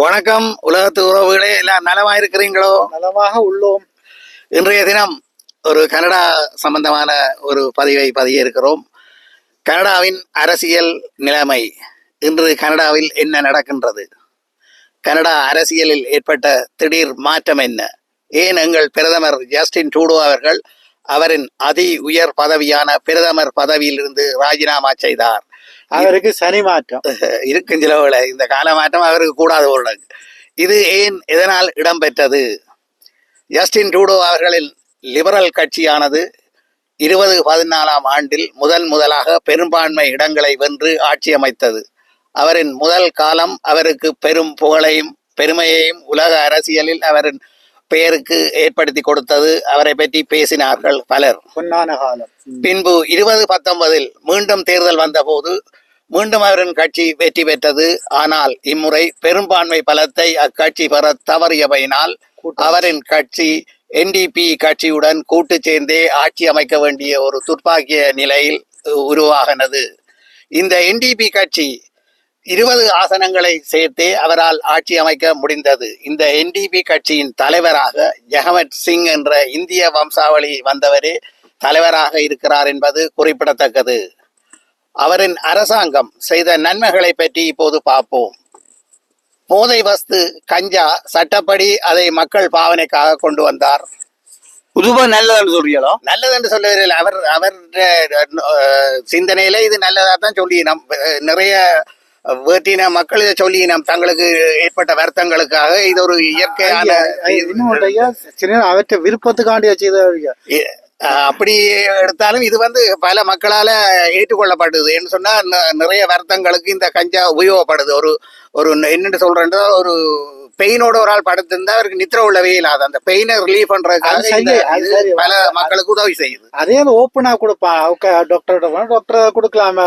வணக்கம் உலகத்து உறவுகளே எல்லாம் நலமா இருக்கிறீங்களோ நலமாக உள்ளோம். இன்றைய தினம் ஒரு கனடா சம்பந்தமான ஒரு பதிவை பதிய இருக்கிறோம் கனடாவின் அரசியல் நிலைமை இன்று கனடாவில் என்ன நடக்கின்றது? கனடா அரசியலில் ஏற்பட்ட திடீர் மாற்றம் என்ன? ஏன் எங்கள் பிரதமர் ஜஸ்டின் ட்ரூடோ அவர்கள் அவரின் அதி உயர் பதவியான பிரதமர் பதவியிலிருந்து ராஜினாமா செய்தார்? அவருக்கு சனி மாற்றம். இருக்கும் சிலவுல இந்த கால மாற்றம் அவருக்கு கூடாது உள்ளது இது ஏன் எதனால் இடம்பெற்றது? ஜஸ்டின் ட்ரூடோ அவர்களின் லிபரல் கட்சியானது இருபது பதினாலாம் ஆண்டில் முதன் முதலாக பெரும்பான்மை இடங்களை வென்று ஆட்சி அமைத்தது. அவரின் முதல் காலம் அவருக்கு பெரும் புகழையும் பெருமையையும் உலக அரசியலில் அவரின் பெயருக்கு ஏற்படுத்தி கொடுத்தது. அவரை பற்றி பேசினார்கள் பலர். பின்பு இருபது பத்தொன்பதில் மீண்டும் தேர்தல் வந்தபோது மீண்டும் அவரின் கட்சி வெற்றி பெற்றது. ஆனால் இம்முறை பெரும்பான்மை பலத்தை அக்கட்சி பெற தவறியவையினால். அவரின் கட்சி என்டிபி கட்சியுடன் கூட்டு சேர்ந்தே ஆட்சி அமைக்க வேண்டிய ஒரு துர்ப்பாக்கிய நிலையில் உருவாகினது. இந்த என்டிபி கட்சி இருபது ஆசனங்களை சேர்த்தே அவரால் ஆட்சி அமைக்க முடிந்தது. இந்த என்டிபி கட்சியின் தலைவராக ஜெகமத் சிங் என்ற இந்திய வம்சாவளி வந்தவரே தலைவராக இருக்கிறார் என்பது குறிப்பிடத்தக்கது. அவரின் அரசாங்கம் செய்த நன்மைகளை பற்றி இப்போது பார்ப்போம். போதை வஸ்து கஞ்சா சட்டப்படி அதை மக்கள் பாவனைக்காக கொண்டு வந்தார். புதுவா நல்லதுன்னு சொல்றீங்களோ? நல்லது என்று சொல்லவில்லை அவர் அவர் சிந்தனையில இது நல்லதா தான் சொல்லி நம் நிறைய வேட்டின மக்கள் இதை சொல்லி நம் தங்களுக்கு ஏற்பட்ட வருத்தங்களுக்காக இது ஒரு இயற்கையான அவற்றை விருப்பத்துக்காண்டியா செய்த அப்படி எடுத்தாலும் இது வந்து பல மக்களால ஏற்றுக்கொள்ளப்படுது என்று சொன்னா நிறைய வருத்தங்களுக்கு இந்த கஞ்சா உபயோகப்படுது. ஒரு ஒரு என்னன்னு சொல்றேன்னா ஒரு பெயினோட ஒரு ஆள் படுத்திருந்தா அவருக்கு நித்திர உள்ளவே இல்லாது. அந்த பெயினை ரிலீஃப் பண்றதுக்காக. பல மக்களுக்கு உதவி செய்யுது. அதே ஓப்பனா அவங்க டாக்டர் டாக்டர் கொடுக்கலாம.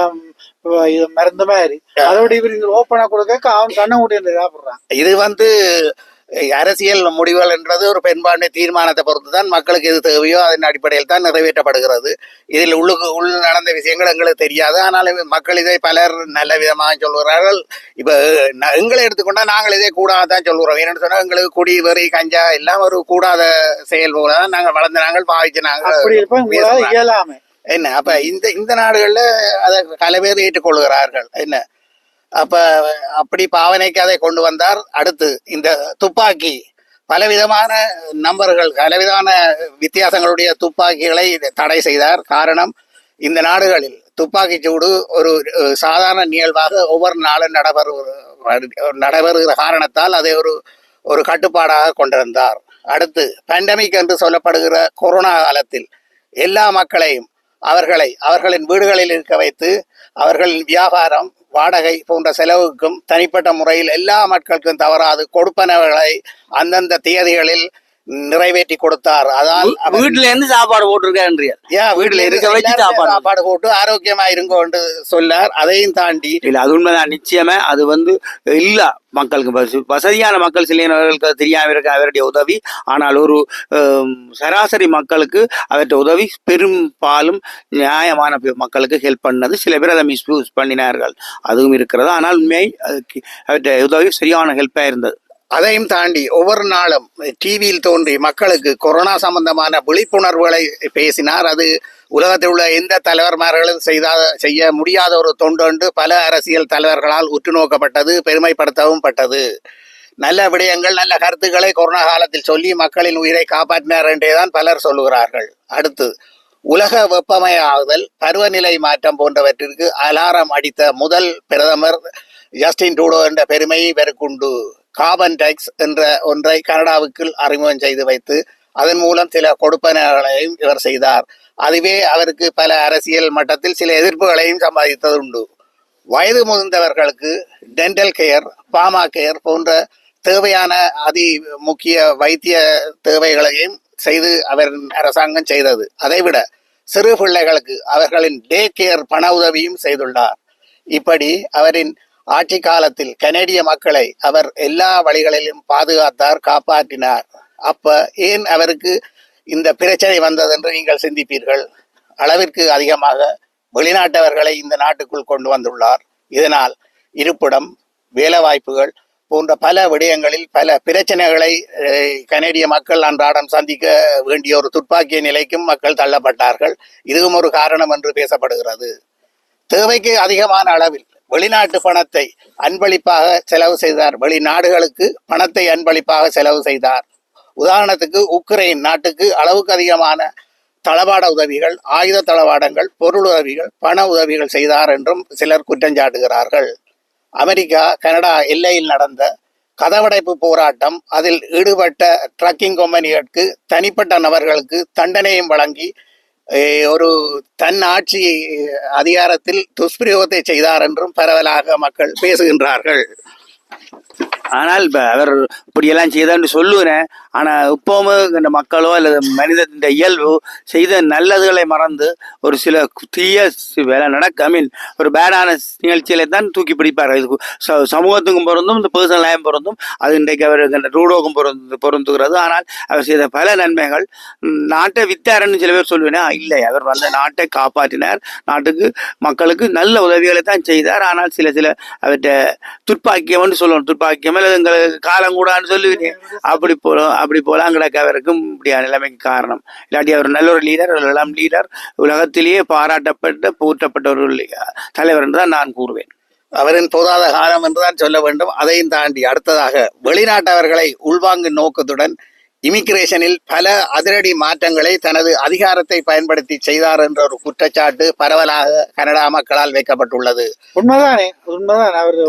இது மருந்து மாதிரி. அதோட இவர் ஓப்பனா கொடுக்க அவன் கண்ண முடியும் சாப்பிடுறான். இது வந்து அரசியல் முடிவுகள் என்றது ஒரு பெரும்பான்மை தீர்மானத்தை பொறுத்து தான் மக்களுக்கு எது தேவையோ அதன் அடிப்படையில் தான் நிறைவேற்றப்படுகிறது. இதில் உள்ளுக்கு உள் நடந்த விஷயங்கள் எங்களுக்கு தெரியாது. ஆனால் இது மக்கள் இதை பலர் நல்ல விதமாக சொல்கிறார்கள். இப்போ எங்களை எடுத்துக்கொண்டா நாங்கள் இதே கூடாது தான் சொல்கிறோம். ஏன்னு சொன்னால் எங்களுக்கு குடி வெறி கஞ்சா எல்லாம் ஒரு கூடாத செயல் போல தான் நாங்கள் வளர்ந்து நாங்கள் பாவிச்சு நாங்கள். இயலாம. என்ன? அப்ப இந்த இந்த நாடுகள்ல அதை பல பேர் ஏற்றுக்கொள்கிறார்கள். என்ன? அப்ப அப்படி பாவனைக்கு அதை கொண்டு வந்தார். அடுத்து இந்த துப்பாக்கி. பலவிதமான நம்பர்கள் பலவிதமான வித்தியாசங்களுடைய துப்பாக்கிகளை தடை செய்தார். காரணம் இந்த நாடுகளில் துப்பாக்கி சூடு ஒரு சாதாரண நிகழ்வாக ஒவ்வொரு நாளும் நடைபெறு நடைபெறுகிற காரணத்தால் அதை ஒரு ஒரு கட்டுப்பாடாக கொண்டிருந்தார். அடுத்து பேண்டமிக் என்று சொல்லப்படுகிற கொரோனா காலத்தில் எல்லா மக்களையும் அவர்களை அவர்களின் வீடுகளில் இருக்க வைத்து அவர்களின் வியாபாரம் வாடகை போன்ற செலவுக்கும் தனிப்பட்ட முறையில் எல்லா மக்களுக்கும் தவறாது. கொடுப்பனவர்களை அந்தந்த தேதிகளில் நிறைவேற்றி கொடுத்தார். அதால் வீட்டுல இருந்து சாப்பாடு போட்டிருக்கேன்றியா ஏன் வீட்டுல இருக்க வச்சு சாப்பாடு. சாப்பாடு போட்டு. ஆரோக்கியமா இருங்கோ என்று சொல்லார். அதையும் தாண்டி இல்ல அது உண்மைதான். நிச்சயமா அது வந்து இல்ல மக்களுக்கு வச- வசதியான மக்கள் சிலையினர்களுக்கு தெரியாம இருக்க அவருடைய உதவி. ஆனால் ஒரு சராசரி மக்களுக்கு அவருடைய உதவி பெரும்பாலும் நியாயமான மக்களுக்கு ஹெல்ப் பண்ணது. சில பேர் அதை மிஸ்யூஸ் பண்ணினார்கள். அதுவும் இருக்கிறது. ஆனால் உண்மை அவருடைய உதவி சரியான ஹெல்ப்பா இருந்தது. அதையும் தாண்டி ஒவ்வொரு நாளும் டிவியில் தோன்றி மக்களுக்கு கொரோனா சம்பந்தமான விழிப்புணர்வுகளை பேசினார். அது உலகத்தில் உள்ள எந்த தலைவர்மார்களும் செய்தா செய்ய முடியாத ஒரு தொண்டு என்று பல அரசியல் தலைவர்களால் உற்று நோக்கப்பட்டது பெருமைப்படுத்தவும் பட்டது. நல்ல விடயங்கள் நல்ல கருத்துக்களை கொரோனா காலத்தில் சொல்லி மக்களின் உயிரை காப்பாற்றினார் என்றேதான் பலர் சொல்லுகிறார்கள். அடுத்து உலக வெப்பமயமாகுதல் பருவநிலை மாற்றம் போன்றவற்றிற்கு அலாரம் அடித்த முதல் பிரதமர் ஜஸ்டின் டூடோ என்ற பெருமையை பெருக்குண்டு கார்பன் டேக்ஸ் என்ற ஒன்றை கனடாவுக்குள் அறிமுகம் செய்து வைத்து அதன் மூலம் சில கொடுப்பனர்களையும் இவர் செய்தார். அதுவே அவருக்கு பல அரசியல் மட்டத்தில் சில எதிர்ப்புகளையும் சம்பாதித்தது உண்டு வயது முதிர்ந்தவர்களுக்கு டென்டல் கேர் பாமா கேர் போன்ற தேவையான அதி முக்கிய வைத்திய தேவைகளையும் செய்து அவர் அரசாங்கம் செய்தது. அதைவிட சிறு பிள்ளைகளுக்கு அவர்களின் டே கேர் பண உதவியும் செய்துள்ளார். இப்படி அவரின் ஆட்சி காலத்தில் கனேடிய மக்களை அவர் எல்லா வழிகளிலும் பாதுகாத்தார் காப்பாற்றினார். அப்ப ஏன் அவருக்கு இந்த பிரச்சனை வந்தது என்று நீங்கள் சிந்திப்பீர்கள்? அளவிற்கு அதிகமாக வெளிநாட்டவர்களை இந்த நாட்டுக்குள் கொண்டு வந்துள்ளார். இதனால் இருப்பிடம் வேலைவாய்ப்புகள் போன்ற பல விடயங்களில் பல பிரச்சனைகளை அஹ், கனேடிய மக்கள் அன்றாடம் சந்திக்க வேண்டிய ஒரு துப்பாக்கிய நிலைக்கும் மக்கள் தள்ளப்பட்டார்கள். இதுவும் ஒரு காரணம் என்று பேசப்படுகிறது. தேவைக்கு அதிகமான அளவில் வெளிநாட்டு பணத்தை அன்பளிப்பாக செலவு செய்தார். வெளிநாடுகளுக்கு பணத்தை அன்பளிப்பாக செலவு செய்தார். உதாரணத்துக்கு உக்ரைன் நாட்டுக்கு அளவுக்கு அதிகமான தளவாட உதவிகள் ஆயுத தளவாடங்கள் பொருள் உதவிகள் பண உதவிகள் செய்தார் என்றும் சிலர் குற்றஞ்சாட்டுகிறார்கள் அமெரிக்கா கனடா எல்லையில் நடந்த கதவடைப்பு போராட்டம் அதில் ஈடுபட்ட ட்ரக்கிங் கம்பெனிகளுக்கு தனிப்பட்ட நபர்களுக்கு தண்டனையும் வழங்கி ஒரு தன் ஆட்சி அதிகாரத்தில் துஷ்பிரயோகத்தை செய்தார் என்றும் பரவலாக மக்கள் பேசுகின்றார்கள். ஆனால் இப்போ அவர் இப்படியெல்லாம் செய்தான்னு சொல்லுவேன் ஆனா இப்பவும் இந்த மக்களோ அல்லது மனிதத்தின் இயல்பு செய்த நல்லதுகளை மறந்து ஒரு சில தீய வேலை நடக்க ஐ மீன் ஒரு பேடான நிகழ்ச்சிகளை தான் தூக்கி பிடிப்பார் இது ச- சமூகத்துக்கும் பொருந்தும் இந்த பர்சனல் லைம் பொருந்தும் அது இன்றைக்கு அவர் இந்த ரூடோக்கும் பொருந்து பொருந்துகிறது. ஆனால் அவர் செய்த பல நன்மைகள் நாட்டை வித்தாரன்னு சில பேர் சொல்லுவேன்னா இல்லை அவர் வந்து நாட்டை காப்பாற்றினார். நாட்டுக்கு மக்களுக்கு நல்ல உதவிகளை தான் செய்தார். ஆனால் சில சில அவர்கிட்ட துப்பாக்கியம்னு சொல்லணும். துப்பாக்கியம் அல்லது எங்களுக்கு காலம் கூடான்னு சொல்லுவீங்க. அப்படி போல அப்படி போலாம் கிடக்க அவருக்கும் இப்படியான நிலைமைக்கு காரணம். இல்லாட்டி அவர் நல்ல ஒரு லீடர் இளம் லீடர் உலகத்திலேயே பாராட்டப்பட்ட போற்றப்பட்ட ஒரு தலைவர் என்று தான் நான் கூறுவேன். அவரின் போதாத காலம் என்றுதான் சொல்ல வேண்டும். அதையும் தாண்டி அடுத்ததாக வெளிநாட்டவர்களை உள்வாங்கும் நோக்கத்துடன் இமிகிரேஷனில் பல அதிரடி மாற்றங்களை தனது அதிகாரத்தை பயன்படுத்தி செய்தார் என்ற ஒரு குற்றச்சாட்டு பரவலாக கனடா மக்களால் வைக்கப்பட்டுள்ளது. உண்மைதானே? உண்மைதான்? அவர்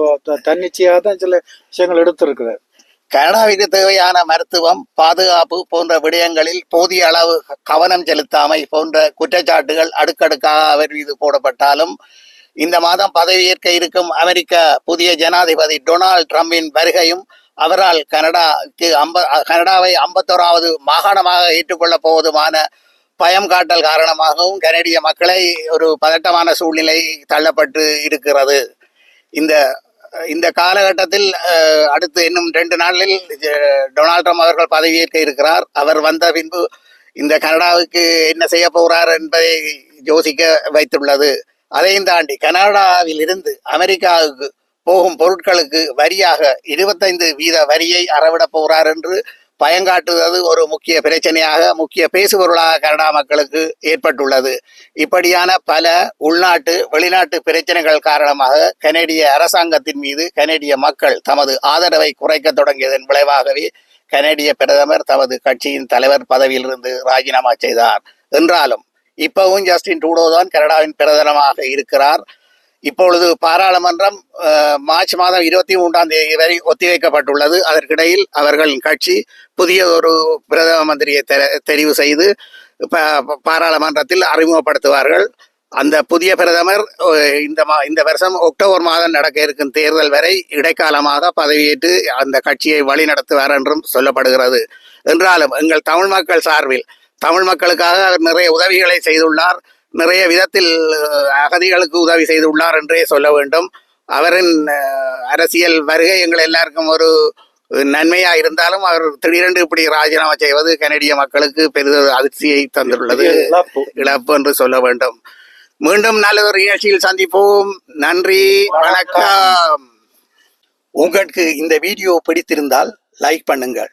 தன்னிச்சையாக தான் சில விஷயங்கள் எடுத்திருக்கிறார். கனடாவிற்கு தேவையான மருத்துவம் பாதுகாப்பு போன்ற விடயங்களில் போதிய அளவு கவனம் செலுத்தாமை போன்ற குற்றச்சாட்டுகள் அடுக்கடுக்காக அவர் மீது போடப்பட்டாலும் இந்த மாதம் பதவியேற்க இருக்கும் அமெரிக்க புதிய ஜனாதிபதி டொனால்ட் ட்ரம்பின் வருகையும் அவரால் கனடாக்கு அம்ப கனடாவை ஐம்பத்தோராவது மாகாணமாக ஏற்றுக்கொள்ளப் போவதுமான பயம் காட்டல் காரணமாகவும் கனடிய மக்களை ஒரு பதட்டமான சூழ்நிலை தள்ளப்பட்டு இருக்கிறது. இந்த இந்த காலகட்டத்தில் அடுத்து இன்னும் ரெண்டு நாளில் டொனால்ட் ட்ரம்ப் அவர்கள் பதவியேற்க இருக்கிறார். அவர் வந்த பின்பு இந்த கனடாவுக்கு என்ன செய்ய போகிறார் என்பதை யோசிக்க வைத்துள்ளது. அதையும் தாண்டி கனடாவில் இருந்து அமெரிக்காவுக்கு போகும் பொருட்களுக்கு வரியாக இருபத்தைந்து வீத வரியை அறவிடப் போகிறார் என்று பயங்காட்டுவது ஒரு முக்கிய பிரச்சனையாக முக்கிய பேசுபொருளாக கனடா மக்களுக்கு ஏற்பட்டுள்ளது. இப்படியான பல உள்நாட்டு வெளிநாட்டு பிரச்சனைகள் காரணமாக கனேடிய அரசாங்கத்தின் மீது கனேடிய மக்கள் தமது ஆதரவை குறைக்க தொடங்கியதன் விளைவாகவே கனேடிய பிரதமர் தமது கட்சியின் தலைவர் பதவியிலிருந்து ராஜினாமா செய்தார். என்றாலும் இப்பவும் ஜஸ்டின் டூடோ தான் கனடாவின் பிரதமராக இருக்கிறார். இப்பொழுது பாராளுமன்றம் மார்ச் மாதம் இருபத்தி மூன்றாம் தேதி வரை ஒத்திவைக்கப்பட்டுள்ளது. அதற்கிடையில் அவர்களின் கட்சி புதிய ஒரு பிரதம மந்திரியை தெ- தெரிவு செய்து பாராளுமன்றத்தில் அறிமுகப்படுத்துவார்கள். அந்த புதிய பிரதமர் இந்த மா இந்த வருஷம் அக்டோபர் மாதம் நடக்க இருக்கும் தேர்தல் வரை இடைக்காலமாக பதவியேற்று அந்த கட்சியை வழிநடத்துவார் என்றும் சொல்லப்படுகிறது. என்றாலும் எங்கள் தமிழ் மக்கள் சார்பில் தமிழ் மக்களுக்காக அவர் நிறைய உதவிகளை செய்துள்ளார். நிறைய விதத்தில் அகதிகளுக்கு உதவி செய்துள்ளார் என்றே சொல்ல வேண்டும். அவரின் அரசியல் வருகை எங்கள் எல்லாருக்கும் ஒரு நன்மையா இருந்தாலும் அவர் திடீரென்று இப்படி ராஜினாமா செய்வது கனடிய மக்களுக்கு பெரிதொரு அதிர்ச்சியை தந்துள்ளது. இழப்பு. என்று சொல்ல வேண்டும். மீண்டும் நல்ல ஒரு நிகழ்ச்சியில் சந்திப்போம். நன்றி. வணக்கம். உங்களுக்கு இந்த வீடியோ பிடித்திருந்தால் லைக் பண்ணுங்கள்.